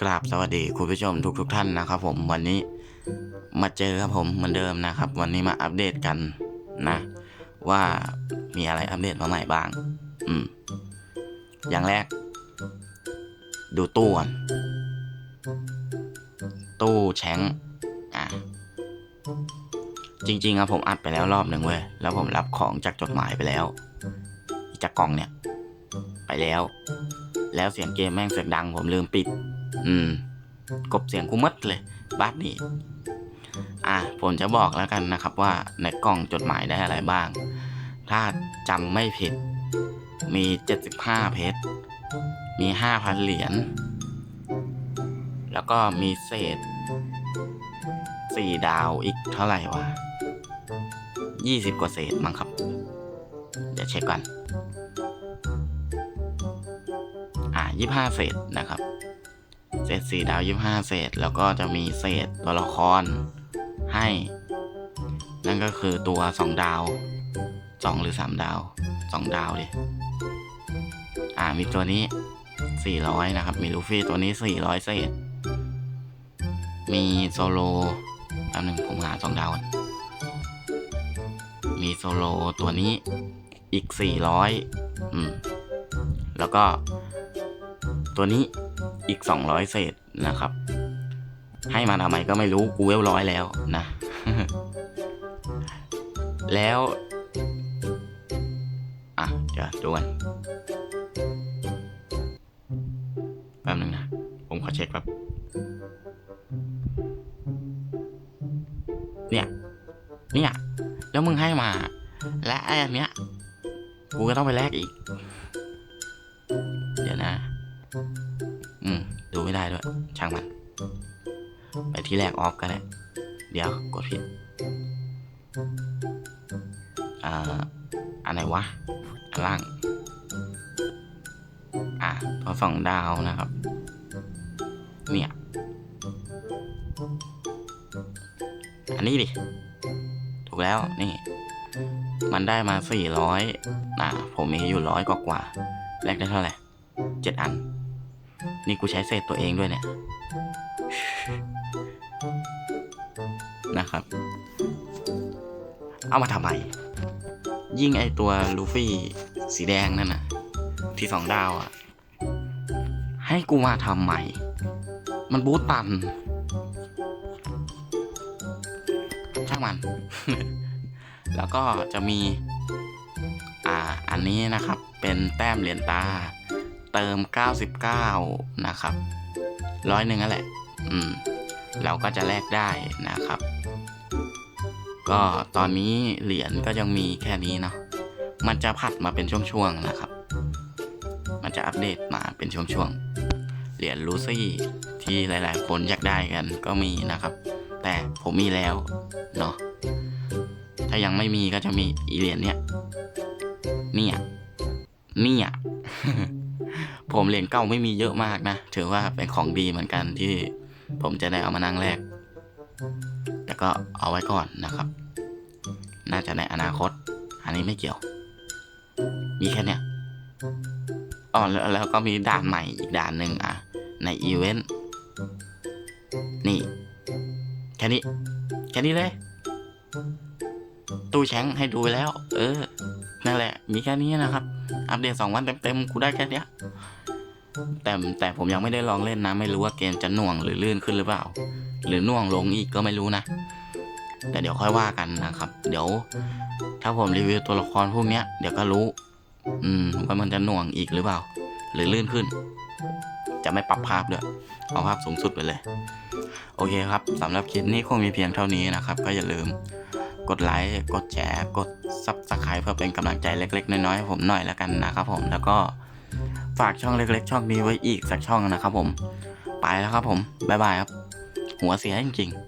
กราบสวัสดีคุณผู้ชมทุกทท่านนะครับ ผมวันนี้มาเจอครับผมเหมือนเดิมนะครับ วันนี้มาอัปเดตกันนะ ว่ามีอะไรอัปเดตมาใหม่บ้าง อืม อย่างแรก ดูตู้ก่อนตู้แชงอะจริงๆอะผมอัดไปแล้วรอบหนึ่งเว้ยแล้วผมรับของจากจดหมายไปแล้ว จากกล่องเนี่ย ไปแล้ว แล้วเสียงเกมแม่งเสียงดังผมลืมปิด อืม กบเสียงกูมัดเลยบ้านนี้ อะผมจะบอกแล้วกันนะครับว่าในกล่องจดหมายได้อะไรบ้าง ถ้าจำไม่ผิด มี 75 เพชร มี 5,000 เหรียญ แล้วก็มีเศษ 4 ดาวอีกเท่าไหร่วะ 20 กว่าเศษมั้งครับ เดี๋ยวเช็คก่อน อ่ายี่ห้าเศษนะครับ เศษสี่ดาวยี่ห้าเศษ แล้วก็จะมีเศษตัวละครให้ นั่นก็คือตัวสองดาวสองหรือสามดาวสองดาวดิอ่ามีตัวนี้สี่ร้อยนะครับ มีลูฟี่ตัวนี้สี่ร้อยเศษ มีโซโลแป๊บนึงผมหาสองดาวมีโซโลตัวนี้อีกสี่ร้อยอืม แล้วก็ตัวนี้ อีก 200 เศษนะครับ ให้มาทำไมก็ไม่รู้กูเวลร้อยแล้วนะ แล้ว อะเดี๋ยวดูกันแป๊บนึงนะ ผมขอเช็คแบบเนี่ย เนี่ย แล้วมึงให้มา และไอ้อันเนี้ย กูก็ต้องไปแลกอีก ที่แรกออฟก็ได้เดี๋ยวกดผิดอ่าอันไหนวะอันล่าง อะตัวสองดาวนะครับ เนี่ย อันนี้ดิ ถูกแล้วนี่ มันได้มาสี่ร้อยอะผมมีอยู่ร้อยกว่ากว่าแลกได้เท่าไหร่เจ็ดอัน นี่กูใช้เศษตัวเองด้วยเนี่ย นะครับ เอามาทำไม ยิ่งไอตัวลูฟี่สีแดงนั่นน่ะ ที่สองดาวอะ ให้กูมาทำใหม่ มันบูตตันช่างมัน แล้วก็จะมี อ่า อันนี้นะครับ เป็นแต้มเหรียญตา เติม 99 นะครับร้อยหนึ่งนั่นแหละ อืม เราก็จะแลกได้นะครับ ก็ตอนนี้เหรียญก็ยังมีแค่นี้เนาะมันจะผัดมาเป็นช่วงๆนะครับ มันจะอัปเดตมาเป็นช่วงๆเหรียญลูซี่ที่หลาย ๆ คนอยากได้กันก็มีนะครับ แต่ผมมีแล้วเนาะถ้ายังไม่มีก็จะมีอีเหรียญเนี้ยเนี่ยเนี่ยผมเหรียญเก่าไม่มีเยอะมากนะ ถือว่าเป็นของดีเหมือนกันที่ ผมจะได้เอามานั่งแลกแต่ก็เอาไว้ก่อนนะครับ น่าจะในอนาคต อันนี้ไม่เกี่ยว มีแค่เนี้ยอ๋อแล้วแล้วก็มีด่านใหม่อีกด่านหนึ่งอะ ในอีเวนต์ นี่ แค่นี้ แค่นี้เลย ตู้แชงให้ดูแล้ว เออ นั่นแหละ มีแค่นี้นะครับ อัปเดตสองวันเต็มๆกูได้แค่เนี้ย แต่แต่ผมยังไม่ได้ลองเล่นนะ ไม่รู้ว่าเกมจะหน่วงหรือลื่นขึ้นหรือเปล่า หรือหน่วงลงอีกก็ไม่รู้นะ แต่เดี๋ยวค่อยว่ากันนะครับ เดี๋ยว ถ้าผมรีวิวตัวละครพวกเนี้ยเดี๋ยวก็รู้ อืมว่ามันจะหน่วงอีกหรือเปล่า หรือลื่นขึ้น จะไม่ปรับภาพด้วยเอาภาพสูงสุดไปเลย โอเคครับสำหรับคลิปนี้คงมีเพียงเท่านี้นะครับ ก็อย่าลืมกดไลค์ กดแชร์ กดซับสไคร b e เพื่อเป็นกำลังใจเล็ก ๆ น้อยๆให้ผมหน่อยแล้วกันนะครับผม แล้วก็ ฝากช่องเล็กๆ ช่องนี้ไว้อีกสักช่องนะครับผม ไปแล้วครับผม บ๊ายบายครับ หัวเสียจริงๆ